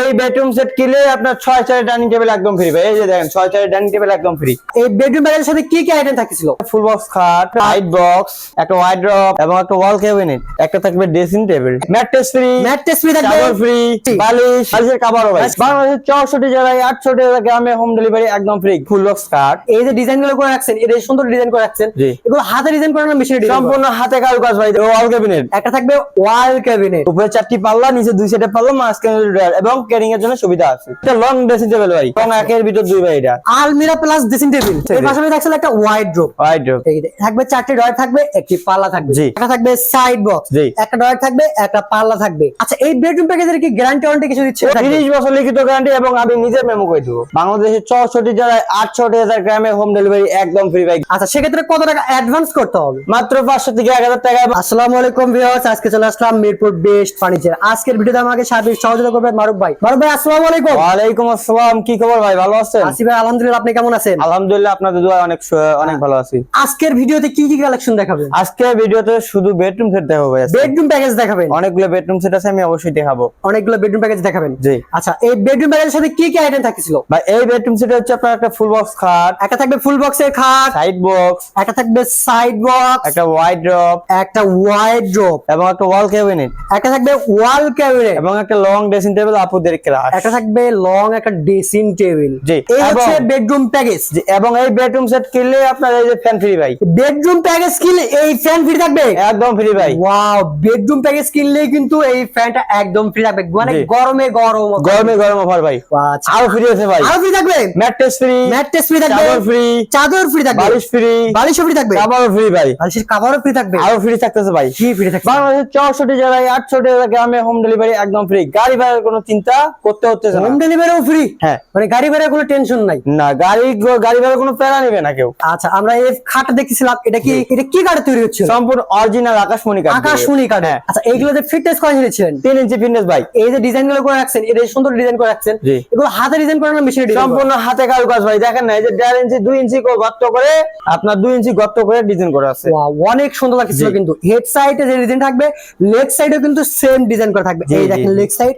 এই bedroom set কিনলে আপনার ছয় চারের ডাইনিং টেবিল একদম ফ্রি ভাই। এই যে দেখেন ছয় চারের ডাইনিং টেবিল একদম ফ্রি এই বেডরুম ব্যাগের সাথে কি কি আইটেম থাকছিল ফুল বক্স খাট লাইট বক্স একটা ওয়াইড ড্রপ এবং একটা ওয়াল ক্যাবিনেট একটা থাকবে dressing table mattress free mattress free থাকবে। চাদর ফ্রি বালিশ বালিশের কাভারও ভাই। বাংলাদেশের চৌষট্টি জেলায় আটষট্টি জেলা গ্রামে হোম ডেলিভারি একদম ফ্রি ফুল বক্স খাট। এই যে ডিজাইনগুলো করে রাখছেন এটা সুন্দর ডিজাইন করে রাখছেন। এগুলো হাতে ডিজাইন করে না মেশিনে ডিজাইন সম্পূর্ণ হাতে কারুকাজ ভাই ওয়াল ক্যাবিনেট একটা থাকবে ওয়াল ক্যাবিনেট উপরে চারটি পাল্লা নিচে দুই সাইডে পাল্লা মাঝখানে এবং ক্যারিং এর জন্য সুবিধা আছে। এটা লং ড্রেসিং টেবিল ভাই। এবং একের ভিতর দুই ভাই এটা। আলমিরা প্লাস ড্রেসিং টেবিলের পাশাপাশি থাকছিল একটা ওয়াইড ড্রপ ওয়াইড ড্রপ থাকবে চারটি ডয়ার থাকবে একটি পাল্লা থাকবে। একটা থাকবে সাইড বক্স। একটা ডয়ার থাকবে একটা পাল্লা থাকবে। আচ্ছা এই বেডরুম প্যাকেজের কি গ্যারান্টি ওয়ারেন্টি কিছু দিচ্ছে? তিরিশ বছর লিখিত গ্যারান্টি এবং আমি নিজে মেমো করে দেবো। বাংলাদেশের চৌষট্টি জেলায় আটষট্টি হাজার গ্রামে হোম ডেলিভারি একদম ফ্রি ভাই। আচ্ছা সেক্ষেত্রে কত টাকা অ্যাডভান্স করতে হবে? মাত্র পাঁচশো থেকে এক হাজার টাকা। এবং আসসালামু আলাইকুম ভিউয়ার্স আজকে চলে আসলাম মিরপুর বেস্ট ফার্নিচার আজকের ভিডিওতে আমাকে সার্বিক সহযোগিতা করবে মারুফ ভাই। ভাই আসসালামু আলাইকুম। ওয়ালাইকুম আসসালাম কি খবর ভাই? ভালো আছেন? আসিফ ভাই আলহামদুলিল্লাহ আপনি কেমন আছেন? আলহামদুলিল্লাহ আপনাদের দোয়া অনেক অনেক ভালো আছি। আজকের ভিডিওতে কি কি কালেকশন দেখাবেন? আজকে ভিডিওতে শুধু বেডরুম সেট দেখাবো ভাই বেডরুম প্যাকেজ দেখাবেন? অনেকগুলো বেডরুম সেট আছে আমি অবশ্যই দেখাবো। অনেকগুলো বেডরুম প্যাকেজ দেখাবেন? জি। আচ্ছা এই বেডরুম প্যাকেজের সাথে কি কি আইটেম থাকছিল? ভাই এই বেডরুম সেট হচ্ছে আপনার একটা ফুল বক্স খাট। একটা থাকবে ফুল বক্সের খাট। সাইড বক্স একটা থাকবে সাইড বক্স একটা ওয়াইড ড্রপ একটা ওয়াইড ড্রপ এবং একটা ওয়াল ক্যাবিনেট একটা থাকবে ওয়াল ক্যাবিনেট এবং একটা লং ড্রেসিং টেবিল আপুদের ক্লাস একটা থাকবে লং একটা ড্রেসিং টেবিল জি, এই হচ্ছে বেডরুম প্যাকেজ এবং এই বেডরুম সেট কিনলে আপনার এই যে ফ্যান ফ্রি ভাই। বেডরুম প্যাকেজ কিনলে এই ফ্যান ফ্রি থাকবে? একদম ফ্রি ভাই। ওয়াও বেডরুম প্যাকেজ কিনলে কিন্তু এই ফ্যানটা একদম ফ্রি থাকবে। মানে গরমে গরম গরমে গরম অফার ভাই। আচ্ছা। আরও ফ্রি আছে ভাই। আরও ফ্রি থাকবে? ম্যাট্রেস ফ্রি ম্যাট্রেস ফ্রি থাকবে? চাদর ফ্রি চাদর ফ্রি থাকবে? বালিশ ফ্রি বালিশও ফ্রি থাকবে? কাবারও ফ্রি ভাই। বালিশের কাভারও ফ্রি থাকবে? আরও ফ্রি থাকতেছে ভাই। কি ফ্রি থাকবে বাংলাদেশের চৌষট্টি জেলায় আটষট্টি জেলা গ্রামে হোম ডেলিভারি একদম ফ্রি গাড়ি ভাড়ার কোনো চিন্তা করতে হচ্ছে না। হোম ডেলিভারিও ফ্রি হ্যাঁ। মানে গাড়ি ভাড়ার কোনো টেনশন নাই। না গাড়ি গাড়ি ভাড়ার কোনো প্যারা নিবে না কেউ। আচ্ছা আমরা এই খাটটা দেখতেছিলাম এটা কি এটা কি কাঠে তৈরি হচ্ছিল? সম্পূর্ণ অরিজিনাল আকাশমণি কাঠ। আকাশমণি কাঠে। হ্যাঁ। আচ্ছা এইগুলোতে ফিটনেস করা ছিলেন তিন ইঞ্চি ফিটনেস ভাই এই যে ডিজাইনগুলো করে রাখছেন এটা সুন্দর ডিজাইন করে রাখছেন এগুলো হাতে ডিজাইন করে না মেশিনে ডিজাইন সম্পূর্ণ হাতে কারুকাজ ভাই দেখেন না এই যে দেড় ইঞ্চি দুই ইঞ্চি করে গর্ত করে আপনার দুই ইঞ্চি গর্ত করে ডিজাইন করা আছে। ওয়াও অনেক সুন্দর লাগছিল জি। কিন্তু। হেড সাইডে যে ডিজাইন থাকবে লেগ সাইডেও কিন্তু সেম ডিজাইন করে থাকবে। এই দেখেন লেগ সাইড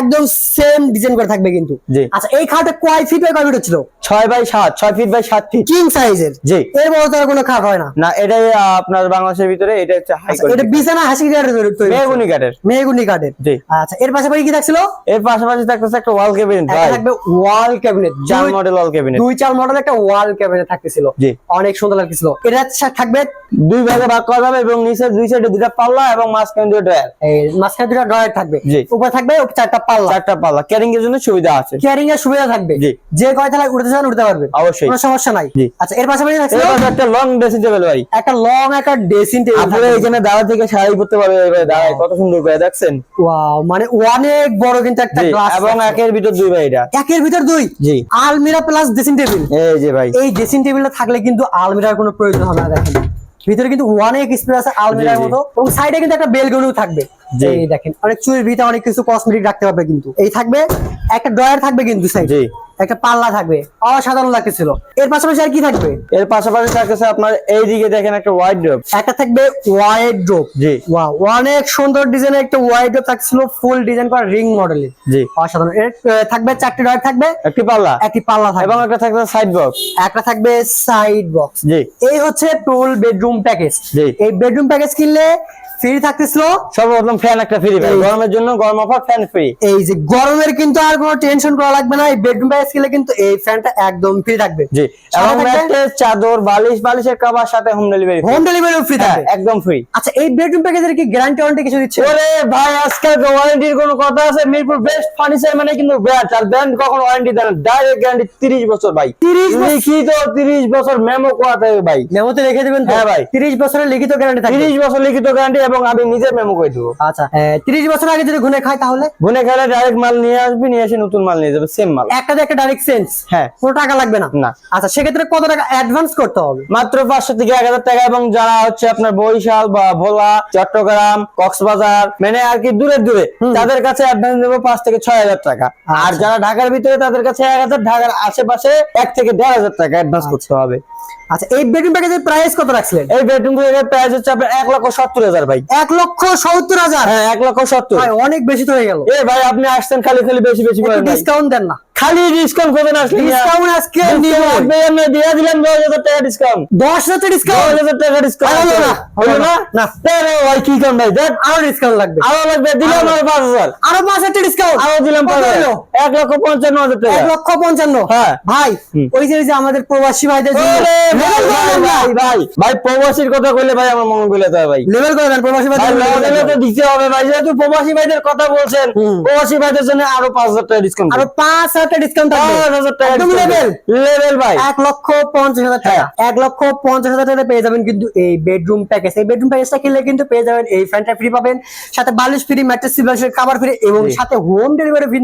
একদম সেম ডিজাইন করে থাকবে কিন্তু। আচ্ছা এই খাটে কয় ফিট বাই কয় ফিট ছিল ছয় বাই সাত ছয় ফিট বাই সাত ফিট কিং সাইজের জি। এর বড় তো আর কোনো খাট হয় না। না এটাই আপনার বাংলাদেশের ভিতরে এটা হচ্ছে হাই আচ্ছা, এটা বিছানা হাসি কাঠের তৈরি তৈরি মেহগুনি কাঠের। মেহগুনি কাঠের। জি। আচ্ছা এর পাশাপাশি কি থাকছিল? এর পাশাপাশি থাকতেছে একটা ওয়াল ক্যাবিনেট ভাই। থাকবে ওয়াল ক্যাবিনেট চার মডেল ওয়াল ক্যাবিনেট দুই চার মডেল একটা ওয়াল ক্যাবিনেট থাকতেছিল। জি। অনেক সুন্দর লাগতেছিল। এটা থাকবে দুই ভাগে ভাগ করা যাবে এবং নিচে দুই সাইডে দুইটা পাল্লা এবং মাঝখানে দুটো ড্রয়ার। এই মাঝখানে দুটো ড্রয়ার থাকবে। জি। উপরে থাকবে চারটা পাল্লা। চারটা পাল্লা। ক্যারিং এর জন্য সুবিধা আছে। ক্যারিং এর সুবিধা থাকবে। জি। যে কয় থালায় উঠতে চান উঠতে পারবে। অবশ্যই। কোনো সমস্যা নাই। জি। আচ্ছা এর পাশাপাশি পাশে একটা লং ড্রেসিং টেবিল ভাই। একটা লং একটা ড্রেসিং টেবিল আপনারা এখানে দাঁড়া থেকে শাড়ি পরতে পারবে দাঁড়ায় কত সুন্দর করে দেখছেন। ওয়াও মানে অনেক বড় কিন্তু একটা জি গ্লাস এবং একের ভিতর দুই ভাই এটা। একের ভিতর দুই? জি। আলমিরা প্লাস ড্রেসিং টেবিল এই যে ভাই। এই ড্রেসিং টেবিলটা থাকলে কিন্তু আলমিরার কোনো প্রয়োজন হবে না দেখেন। ভিতরে কিন্তু অনেক স্পেস আছে আলমিরার। মতো এবং সাইডে কিন্তু একটা বেলগুলো থাকবে। এই দেখেন অনেক চুরির ভিতরে অনেক কিছু কসমেটিক রাখতে পারবে কিন্তু এই থাকবে একটা ড্রয়ার থাকবে কিন্তু সাইডে জি। একটা পাল্লা থাকবে। অসাধারণ লাগতেছিল। এর পাশাপাশি আর কি থাকবে? এর পাশাপাশি থাকতেছে আপনার এইদিকে দেখেন একটা ওয়াইড ড্রপ একটা থাকবে ওয়াইড ড্রপ জি। ওয়াও অনেক সুন্দর ডিজাইনের একটা ওয়াইড ড্রপ থাকছিল ফুল ডিজাইন করা রিং মডেলের জি। অসাধারণ। এর থাকবে চারটি ড্রয়ার থাকবে। একটি পাল্লা। একটি পাল্লা থাকবে। এবং একটা থাকবে সাইড বক্স একটা থাকবে সাইড বক্স জি। এই হচ্ছে ফুল বেডরুম প্যাকেজ জি। এই বেডরুম প্যাকেজ কিনলে ফ্রি থাকতেছিল সর্বপ্রথম ফ্যান একটা ফ্রি ভাই। গরমের জন্য গরম অফার ফ্যান ফ্রি এই যে গরমের কিন্তু আর কোনো টেনশন করা লাগবে না এই বেডরুম প্যাকেজ কিনলে কিন্তু এই ফ্যানটা একদম ফ্রি থাকবে। জি। এবং ম্যাট্রেস চাদর বালিশ বালিশের কভার সাথে হোম ডেলিভারি হোম ডেলিভারিও ফ্রি থাকবে। একদম ফ্রি আচ্ছা এই বেডরুম প্যাকেজের কি গ্যারান্টি ওয়ারেন্টি কিছু দিচ্ছে? ওরে ভাই আজকাল ওয়ারেন্টির কোনো কথা আছে। মিরপুর বেস্ট ফার্নিচার মানে কিন্তু ব্র্যান্ড আর ব্র্যান্ড কখনো ওয়ারেন্টি দেয় না। ডাইরেক্ট গ্যারান্টি 30 বছর ভাই। 30 বছর? লিখিত 30 বছর মেমো করা থাকে ভাই। মেমোতে রেখে দেবেন তো? হ্যাঁ ভাই। 30 বছরের লিখিত গ্যারান্টি থাকবে? 30 বছর লিখিত গ্যারান্টি এবং আমি নিজে মেমো করে দেবো। আচ্ছা 30 বছর আগে যদি ঘুরে খায় তাহলে? গুনে খেলে ডাইরেক্ট মাল নিয়ে আসবি নিয়ে এসে নতুন মাল নিয়ে যাবে সেম মাল। একটাতে একটা ডাইরেক্ট সেন্স হ্যাঁ। কোনো টাকা লাগবে না? না। আচ্ছা সেক্ষেত্রে কত টাকা অ্যাডভান্স করতে হবে? মাত্র পাঁচশো থেকে এক হাজার টাকা এবং যারা হচ্ছে আপনার বরিশাল বা ভোলা চট্টগ্রাম কক্সবাজার মানে আর কি দূরে দূরে তাদের কাছে অ্যাডভান্স দেবো পাঁচ থেকে ছয় হাজার টাকা। আর যারা ঢাকার ভিতরে তাদের কাছে এক হাজার ঢাকার আশেপাশে এক থেকে দেড় হাজার টাকা অ্যাডভান্স করতে হবে। আচ্ছা এই বেডরুম প্যাকেজের প্রাইস কত রাখছিলেন? এই বেডরুম প্রাইস হচ্ছে আপনার এক লক্ষ সত্তর হাজার ভাই। ভাই। এক লক্ষ সত্তর হাজার। হ্যাঁ এক লক্ষ সত্তর। অনেক বেশি তো হয়ে গেল। এ ভাই আপনি আসছেন খালি খালি বেশি বেশি ডিসকাউন্ট দেন না। খালি ডিসকাউন্ট করবেন আসলে ডিসকাউন্ট আজকে আমি দিয়ে দিলাম 10000 টাকা ডিসকাউন্ট 10000 ডিসকাউন্ট 10000 টাকা ডিসকাউন্ট না হলো না। না? তাহলে ভাই কি কাম ভাই? আরও ডিসকাউন্ট লাগবে। আরও লাগবে দিলাম 5000 আরও 5000 ডিসকাউন্ট আরও দিলাম টাকা। হ্যাঁ। ভাই ওই যে আমাদের প্রবাসী ভাইদের জন্য ভাই ভাই ভাই প্রবাসীর কথা কইলে ভাই আমার মন গলে যায় ভাই। লেভেল করে দেন প্রবাসী ভাইদের তো দিতে হবে ভাই। যেহেতু প্রবাসী ভাইদের কথা বলছেন প্রবাসী ভাইদের জন্য আরও 5000 টাকা ডিসকাউন্ট আরও 5000 টাকা ডিসকাউন্ট থাকবে। লেভেল ভাই। লক্ষ 50 হাজার টাকা। লক্ষ 50 হাজার টাকা হ্যাঁ। পেয়ে যাবেন কিন্তু এই বেডরুম প্যাকেজ এই বেডরুম প্যাকেজটা কিনলে কিন্তু পেয়ে যাবেন এই ফ্যানটা ফ্রি পাবেন সাথে বালিশ ফ্রি ম্যাট্রেস ফ্রি এবং সাথে হোম ডেলিভারি ফ্রি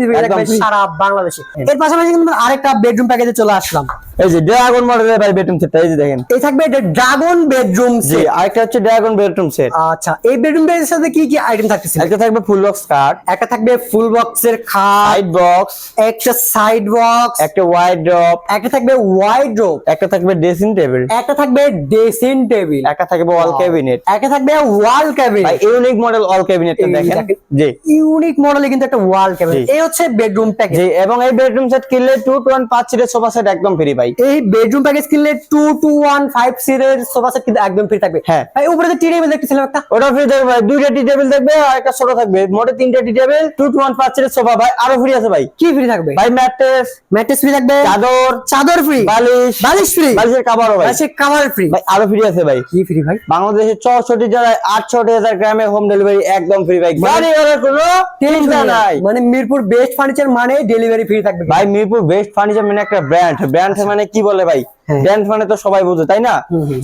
সারা বাংলাদেশে। এর পাশাপাশি কিন্তু আরেকটা বেডরুম প্যাকেজে চলে আসলাম। এই যে ড্রাগন মডেলের ভাই বেডরুম এই যে দেখেন। এই থাকবে ড্রাগন বেডরুম আরেকটা হচ্ছে ড্রাগন বেডরুম সেট আচ্ছা এই বেডরুম প্যাকেজের সাথে কি কি আইটেম থাকছে একটা থাকবে ফুল বক্স কাট একটা থাকবে ফুল বক্সের খাট বক্স একটা সাইড বক্স একটা ওয়াইড ড্রপ একটা থাকবে ওয়াইড ড্রপ একটা থাকবে ড্রেসিং টেবিল একটা থাকবে ড্রেসিং টেবিল একটা থাকবে ওয়াল ক্যাবিনেট একটা থাকবে wall cabinet unique model wall ক্যাবিনেটটা এই দেখেন। জি। ইউনিক মডেলে কিন্তু একটা ওয়াল ক্যাবিনেট এই হচ্ছে বেডরুম প্যাকেজ জি এবং এই বেডরুম সেট কিনলে টু টোয়েন পাঁচ সিটের সোফা সেট একদম ফ্রি ভাই। এই বেডরুম প্যাকেজ কিনলে টু টু ওয়ান ফাইভ সিটের সোফা সেট কিন্তু একদম ফ্রি থাকবে। হ্যাঁ। ভাই উপরে যে টি টেবিল দেখতেছিলাম একটা। ওটা ফ্রি থাকবে ভাই দুইটা টি টেবিল থাকবে আর একটা ছোট থাকবে। মোটে তিনটা tea table two two one পাঁচ সিটের সোফা ভাই আরও ফ্রি আছে ভাই। কি ফ্রি থাকবে? ভাই ম্যাট্রেস ম্যাট্রেস ফ্রি থাকবে? চাদর চাদর ফ্রি বালিশ বালিশ ফ্রি বালিশের কভারও ভাই। বালিশের কভার ফ্রি ভাই আরও ফ্রি আছে ভাই। কি ফ্রি ভাই? বাংলাদেশের চৌষট্টি জেলায় আটষট্টি হাজার গ্রামে হোম ডেলিভারি একদম ফ্রি ভাই। গাড়ি ভাড়ার কোনো টেনশন নাই। মানে মিরপুর বেস্ট ফার্নিচার মানে ডেলিভারি ফ্রি থাকবে। ভাই মিরপুর বেস্ট ফার্নিচার মানে একটা ব্র্যান্ড ব্র্যান্ড মানে কি বলে ভাই। ব্র্যান্ড মানে তো সবাই বোঝে তাই না।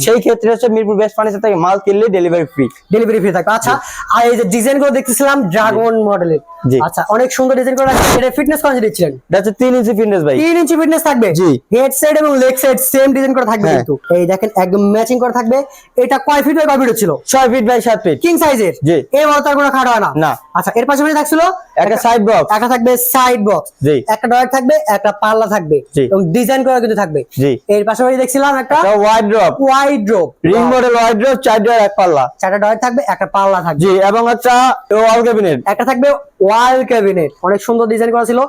সেই ক্ষেত্রে হচ্ছে মিরপুর বেস্ট ফার্নিচার থেকে মাল কিনলে ডেলিভারি ফ্রি ডেলিভারি ফ্রি থাকবে। আচ্ছা আর এই যে ডিজাইনগুলো দেখতেছিলাম ড্রাগন মডেলের আচ্ছা অনেক সুন্দর ডিজাইন করে রাখছে এটা ফিটনেস কনসেপ্ট দিচ্ছিলেন? এটা হচ্ছে তিন ইঞ্চি ফিটনেস ভাই। তিন ইঞ্চি ফিটনেস থাকবে? জি। হেড সাইড এবং লেগ সাইড সেম ডিজাইন করা থাকবে হ্যাঁ। কিন্তু। এই দেখেন একদম ম্যাচিং করা থাকবে। এটা কয় ফিট বাই কয় ফিট ছিল? ছয় ফিট বাই সাত ফিট কিং সাইজের জি। এর বড় তার কোনো খাট হয় না। না। আচ্ছা এর পাশাপাশি থাকছিল একটা সাইড বক্স একটা থাকবে সাইড বক্স জি। একটা ডয়ার থাকবে একটা পাল্লা থাকবে। এবং ডিজাইন করা কিন্তু থাকবে। জি। এর পাশাপাশি দেখছিলাম একটা wardrobe wardrobe ring model wardrobe চার এক পাল্লা। চারটা ডয়ার থাকবে একটা পাল্লা থাকবে। জি এবং একটা ওয়াল ক্যাবিনেট একটা থাকবে ওয়াল ক্যাবিনেট অনেক সুন্দর ডিজাইন করা ছিল।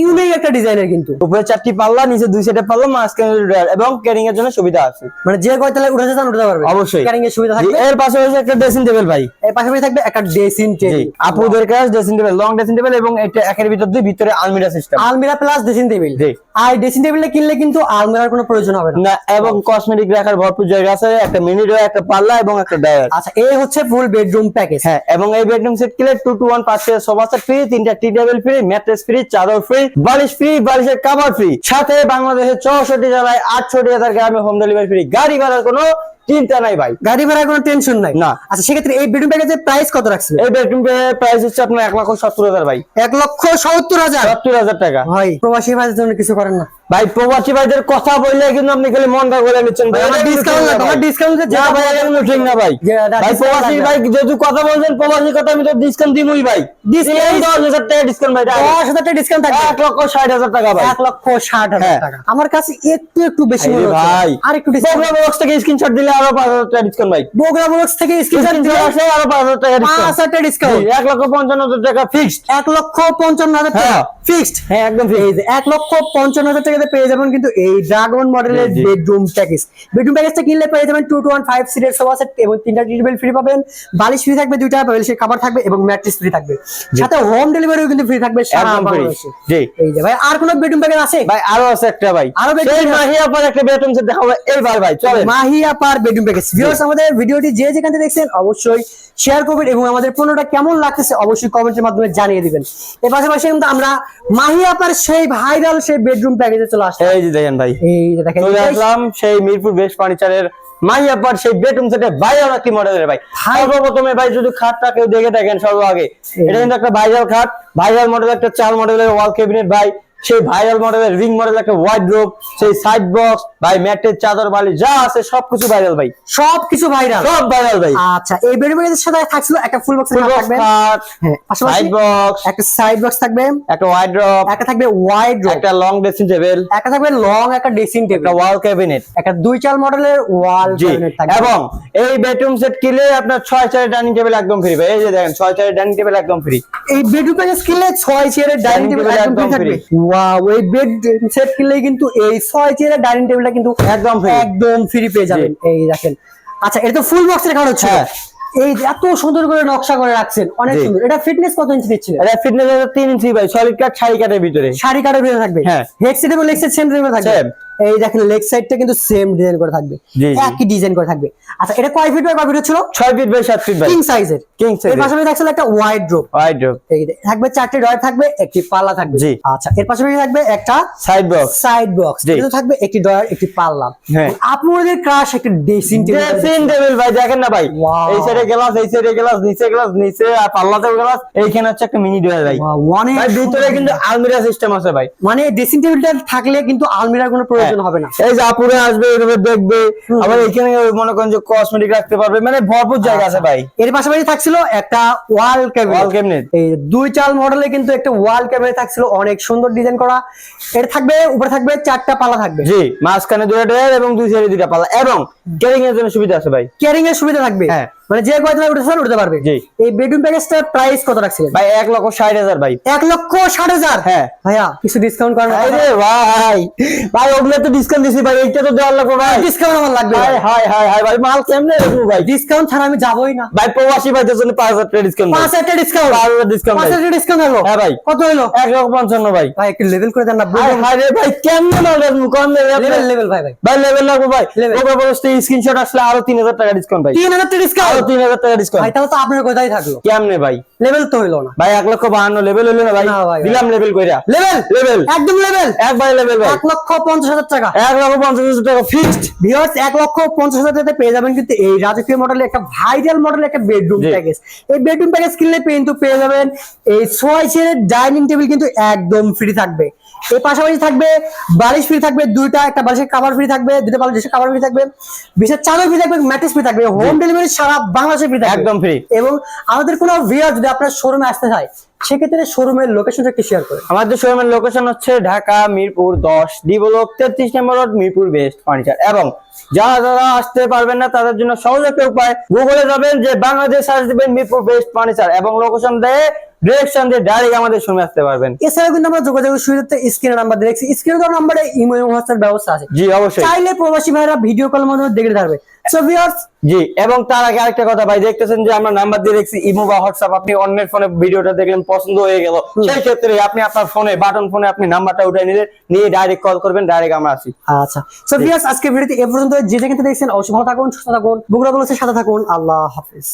ইউনিক একটা ডিজাইনের কিন্তু। উপরে চারটি পাল্লা নিচে দুই সেটে পাল্লা মাঝখানে এবং ক্যারিং এর জন্য সুবিধা আছে। মানে যে কয়তলায় উঠে চান উঠতে পারবে। অবশ্যই। ক্যারিং এর সুবিধা থাকবে। এর পাশে হচ্ছে একটা ড্রেসিং টেবিল ভাই। এর পাশাপাশি থাকবে একটা ড্রেসিং টেবিল আপুদের কাছে dressing table long dressing table এবং এটা একের ভিতর দিয়ে ভিতরে আলমিরা সিস্টেম আলমিরা প্লাস ড্রেসিং টেবিল জি। আর ড্রেসিং টেবিলটা কিনলে কিন্তু আলমিরার কোনো প্রয়োজন হবে না। এবং কসমেটিক রাখার ভরপুর জায়গা আছে একটা মিনি ড্রয়ার একটা পাল্লা এবং একটা ড্রয়ার আচ্ছা এই হচ্ছে ফুল বেডরুম প্যাকেজ হ্যাঁ এবং এই বেডরুম সেট কিনলে টু টু ওয়ান পাঁচ সোফা সেট ফ্রি তিনটা tea table free mattress free চাদর ফ্রি বালিশ ফ্রি বালিশের কাভার ফ্রি সাথে বাংলাদেশের চৌষট্টি জেলায় আটষট্টি হাজার গ্রামে হোম ডেলিভারি ফ্রি গাড়ি ভাড়ার কোনো চিন্তা নাই ভাই। গাড়ি ভাড়ার কোনো টেনশন নাই। না। আচ্ছা সেক্ষেত্রে এই বেডরুম প্যাকেজের প্রাইস কত রাখছে এই বেডরুম প্রাইস হচ্ছে আপনার এক লক্ষ সত্তর হাজার ভাই। এক লক্ষ সত্তর হাজার? সত্তর হাজার টাকা। ভাই প্রবাসী ভাইদের জন্য কিছু করেন না। ভাই প্রবাসী ভাইদের কথা বললে কিন্তু আপনি খালি মনটা করে নিচ্ছেন। ভাই আমার না, না আমার যে না ভাই ঠিক না ভাই। ভাই প্রবাসী ভাই যেহেতু কথা প্রবাসী কথা আমি তো ডিসকাউন্ট দিবই ভাই? দশ হাজার টাকা ডিসকাউন্ট ভাই direct। দশ হাজার টাকা ডিসকাউন্ট থাকবে। এক লক্ষ ষাট হাজার টাকা ভাই। এক লক্ষ ষাট হাজার হ্যাঁ। টাকা। আমার কাছে একটু একটু বেশি মনে হচ্ছে। ভাই আর একটু ডিসকাউন্ট প্রোগ্রাম বক্স থেকে স্ক্রিনশট দিলে আরও পাঁচ হাজার টাকা ডিসকাউন্ট ভাই। বগুড়া বক্স থেকে স্ক্রিনশট দিলে আসে আরও পাঁচ হাজার টাকা ডিসকাউন্ট হাজার টাকা ডিসকাউন্ট এক লক্ষ পঞ্চান্ন হাজার টাকা ফিক্সড এক লক্ষ পঞ্চান্ন হাজার টাকা হ্যাঁ। ফিক্সড হ্যাঁ একদম ফিক্সড যে এক লক্ষ পঞ্চান্ন হাজার টাকাতে পেয়ে যাবেন কিন্তু এই ড্রাগন মডেলের। বেডরুম প্যাকেজ বেডরুম প্যাকেজটা কিনলে পেয়ে যাবেন টু টু ওয়ান ফাইভ সিটের সোফা সেট এবং তিনটা টেবিল ফ্রি পাবেন। বালিশ ফ্রি থাকবে দুইটা বালিশের খাবার থাকবে এবং ম্যাট্রেস ফ্রি থাকবে। সাথে হোম ডেলিভারিও কিন্তু ফ্রি থাকবে সারা বাংলাদেশে। এই যে ভাই আর কোনো বেডরুম প্যাকেজ আছে? ভাই আরও আছে একটা ভাই। আরও? মাহিয়া পর একটা বেডরুম সেট দেখাবো এইবার ভাই চলেন। মাহিয়া পার বেডরুম প্যাকেজ ভিউয়ার্স আমাদের ভিডিওটি যে যেখান থেকে দেখছেন অবশ্যই শেয়ার করবেন এবং আমাদের পণ্যটা কেমন লাগতেছে অবশ্যই কমেন্টের মাধ্যমে জানিয়ে দিবেন। এর পাশাপাশি কিন্তু আমরা মাহিয়া পার সেই ভাইরাল সেই বেডরুম প্যাকেজে চলে আসলাম। এই যে দেখেন ভাই। এই যে দেখেন চলে আসলাম সেই মিরপুর বেস্ট ফার্নিচারের মাইয়াপার সেই বেডরুম সেটে ভাই আমরা কি মডেলের ভাই? ভাই। সর্বপ্রথমে ভাই যদি খাটটা কেউ দেখে দেখেন সর্ব আগে এটা কিন্তু একটা ভাইরাল খাট। ভাইরাল মডেল একটা চাল মডেলের ওয়াল ক্যাবিনেট ভাই। সেই ভাইরাল মডেলের রিং মডেল একটা ওয়াইড রোপ সেই সাইড বক্স ভাই ম্যাটের চাদর বালি যা আছে সবকিছু ভাইরাল ভাই। সবকিছু ভাইরাল সব ভাইরাল ভাই। আচ্ছা এই বেডরুমের সাথে থাকছিল একটা ফুল বক্স থাকবে সাইড বক্স একটা সাইড বক্স থাকবে। একটা ওয়াইড্রপ একটা থাকবে ওয়াইড একটা লং ড্রেসিং টেবিল একটা থাকবে লং একটা ড্রেসিং টেবিল একটা ওয়াল ক্যাবিনেট একটা দুই চাল মডেলের ওয়াল ক্যাবিনেট থাকবে। এবং এই বেডরুম সেট কিনলে আপনার ছয় চারের ডাইনিং টেবিল একদম ফ্রি ভাই। এই যে দেখেন ছয় চারের ডাইনিং টেবিল একদম ফ্রি এই বেডরুম প্যাকেজ কিনলে ছয় চেয়ারের ডাইনিং টেবিল একদম ফ্রি থাকবে। ওয়াও এই বেড সেট কিনলে কিন্তু এই ছয় চেয়ারের ডাইনিং টেবিলটা কিন্তু একদম একদম ফ্রি পেয়ে যাবেন। এই দেখেন। আচ্ছা এটা তো ফুল বক্সের কারণ হচ্ছে। হ্যাঁ। এই যে এত সুন্দর করে নকশা করে রাখছেন অনেক সুন্দর। এটা ফিটনেস কত ইঞ্চি দিচ্ছে? এটা ফিটনেস তিন ইঞ্চি ভাই সলিড কাট শাড়ি কাটের ভিতরে। শাড়ি কাটার ভিতরে থাকবে। হ্যাঁ। লেগ সাইড সেম থাকবে। এই দেখেন লেগ সাইডটা কিন্তু সেম ডিজাইন করে থাকবে। একই ডিজাইন করে থাকবে। আচ্ছা এটা কয় ফিট বাই কয় ফিট ছিল ছয় ফিট বাই সাত ফিট ভাই কিং সাইজের কিং এর সাইজ পাশাপাশি থাকছিল একটা ওয়াইড ড্রপ ওয়াইড্রপ এই যে থাকবে চারটে ডয়ার থাকবে একটি পাল্লা থাকবে। জি। আচ্ছা এর পাশাপাশি থাকবে একটা সাইড বক্স সাইড বক্স এটা থাকবে একটি ডয়ার একটি পাল্লা। হ্যাঁ। আপনাদের ক্রাশ একটা ড্রেসিং ড্রেসিং টেবিল ভাই দেখেন না ভাই. এই সাইডে গ্লাস এই সাইডে গ্লাস নিচে গ্লাস নিচে আর পাল্লাতেও গ্লাস এইখানে হচ্ছে একটা মিনি ডোর ভাই। ভিতরে কিন্তু আলমিরা সিস্টেম আছে ভাই। মানে ড্রেসিং টেবিলটা থাকলে কিন্তু আলমিরার কোনো প্রয়োজন হবে না। এই যে আপুরে আসবে এভাবে দেখবে। আবার এখানে মনে করেন যে কসমেটিক রাখতে পারবে। মানে ভরপুর জায়গা আছে ভাই। এর পাশাপাশি থাকছিল একটা ওয়াল ক্যাবিনেট ওয়াল ক্যাবিনেট এই দুই চাল মডেলে কিন্তু একটা ওয়াল ক্যাবিনেট থাকছিল অনেক সুন্দর ডিজাইন করা। এটা থাকবে উপরে থাকবে চারটা পাল্লা থাকবে। জি মাঝখানে দুটো ডোর এবং দুই সাইডে দুইটা পাল্লা এবং ক্যারিং এর জন্য সুবিধা আছে ভাই। ক্যারিং এর সুবিধা থাকবে। হ্যাঁ। মানে যে কয়তলা উঠতে চান উঠতে পারবে। জি। এই বেডরুম প্যাকেজটার প্রাইস কত রাখছিলেন? ভাই এক লক্ষ ষাট হাজার ভাই। এক লক্ষ ষাট হাজার? হ্যাঁ। ভাইয়া কিছু ডিসকাউন্ট করেন আরে ভাই ভাই ওগুলো তো ডিসকাউন্ট দিছি ভাই এইটা তো দেওয়ার লাগবে ভাই। ডিসকাউন্ট আমার লাগবে হাই হাই হাই হাই ভাই মাল কেমনে রাখব ভাই? ডিসকাউন্ট ছাড়া আমি যাবোই না। ভাই প্রবাসী ভাইদের জন্য পাঁচ হাজার টাকা ডিসকাউন্ট পাঁচ হাজার ডিসকাউন্ট পাঁচ হাজার ডিসকাউন্ট পাঁচ ভাই হাজার ডিসকাউন্ট হলো? হ্যাঁ ভাই। কত হলো? এক লক্ষ পঞ্চান্ন ভাই। ভাই একটু লেভেল করে দেন না ভাই রে ভাই কেমনে মাল রাখব? কম লেভেল লেভেল ভাই ভাই। ভাই লেভেল লাগবো ভাই। ওপর বলতে স্ক্রিনশট আসলে আরও তিন হাজার টাকা ডিসকাউন্ট ভাই। তিন হাজার ডিসকাউন্ট তিন হাজার টাকা ডিসকাউন্ট ভাই তাহলে তো আপনার থাকল। কেমনে ভাই? লেভেল তো হইল না। ভাই এক লক্ষ বাহান্ন লেভেল হইল না ভাই? দিলাম লেভেল কইরা। লেভেল লেভেল একদম লেভেল একবারে লেভেল ভাই। এক লক্ষ পঞ্চাশ হাজার টাকা। এক লক্ষ পঞ্চাশ হাজার টাকা ফিক্সড ভিউয়ার্স এক লক্ষ পঞ্চাশ হাজার টাকাতে পেয়ে যাবেন কিন্তু এই রাজকীয় মডেলের একটা ভাইরাল মডেলের একটা বেডরুম। প্যাকেজ এই বেডরুম প্যাকেজ কিনলে কিন্তু পেয়ে যাবেন এই ছয় চেয়ারের ডাইনিং টেবিল কিন্তু একদম ফ্রি থাকবে। এর পাশাপাশি থাকবে বালিশ ফ্রি থাকবে দুইটা একটা বালিশের কাভার ফ্রি থাকবে দুটো বালিশের কাভার ফ্রি থাকবে বিশেষ চাদর ফ্রি থাকবে ম্যাট্রেস ফ্রি থাকবে হোম ডেলিভারি সারা বাংলাদেশে ফ্রি থাকবে। একদম ফ্রি এবং আমাদের কোনো ভিউয়ার যদি আপনার শোরুমে আসতে চায় সেক্ষেত্রে শোরুমের লোকেশনটা একটু শেয়ার করে আমাদের শোরুমের লোকেশন হচ্ছে ঢাকা মিরপুর দশ ডি ব্লক তেত্রিশ number road Mirpur best furniture. এবং যারা যারা আসতে পারবেন না তাদের জন্য সহজ একটা উপায় গুগলে যাবেন যে বাংলাদেশ সার্চ দিবেন মিরপুর বেস্ট ফার্নিচার এবং লোকেশন দেয় ডিরেকশন দিয়ে ডাইরেক্ট আমাদের শোরুমে আসতে পারবেন। এছাড়াও কিন্তু আমরা যোগাযোগের সুবিধাতে স্ক্রিনের নাম্বার দিয়ে রাখছি। স্ক্রিনে নাম্বারে ইমো হোয়াটসঅ্যাপ ব্যবস্থা আছে। জি অবশ্যই। চাইলে প্রবাসী ভাইরা ভিডিও কল মাধ্যমে দেখে থাকবে সো ভিউয়ার্স জি এবং তার আগে আরেকটা কথা ভাই দেখতেছেন যে আমরা নাম্বার দিয়ে রেখেছি ইমো বা হোয়াটসঅ্যাপ আপনি অন্যের ফোনে ভিডিওটা দেখলেন পছন্দ হয়ে গেল। সেই ক্ষেত্রে আপনি আপনার ফোনে বাটন ফোনে আপনি নাম্বারটা উঠাই নিলে নিয়ে ডাইরেক্ট কল করবেন ডাইরেক্ট আমরা আসি আচ্ছা। সো ভিউয়ার্স আজকে ভিডিওতে এ পর্যন্ত যে যেখানে দেখছেন অবশ্যই ভালো থাকুন সুস্থ থাকুন বগুড়া বলেছে সাথে থাকুন। আল্লাহ হাফেজ।